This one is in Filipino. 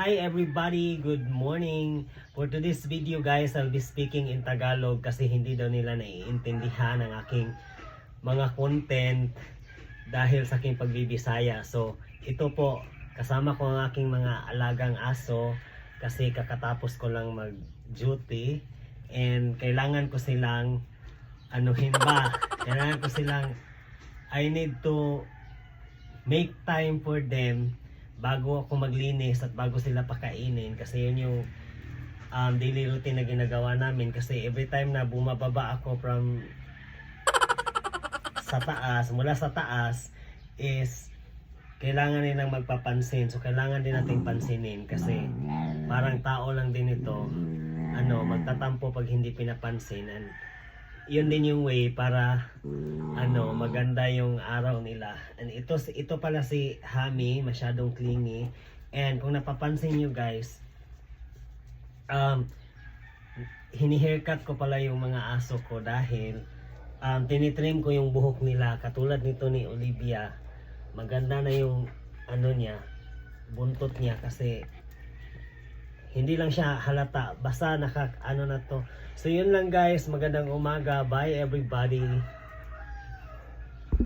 Hi everybody, good morning. For today's video guys, I'll be speaking in Tagalog kasi hindi daw nila naiintindihan ang aking mga content dahil sa aking pagbibisaya. So, ito po, kasama ko ang aking mga alagang aso kasi kakatapos ko lang mag-duty and kailangan ko silang anuhin ba? Kailangan ko silang I need to make time for them bago ako maglinis at bago sila pakainin kasi yun yung um, daily routine na ginagawa namin kasi every time na bumababa ako from sa taas, mula sa taas is kailangan nilang magpapansin. So kailangan din nating pansinin kasi parang tao lang din ito ano, magtatampo pag hindi pinapansin and yun din yung way para ano, maganda yung araw nila. And ito ito pala si Hami, masyadong clingy. And kung napapansin nyo guys, um, hini-haircut ko pala yung mga aso ko dahil um, tinitrim ko yung buhok nila katulad nito ni Olivia. Maganda na yung ano niya, buntot niya kasi hindi lang siya halata basta naka ano na to. So yun lang guys. Magandang umaga. Bye everybody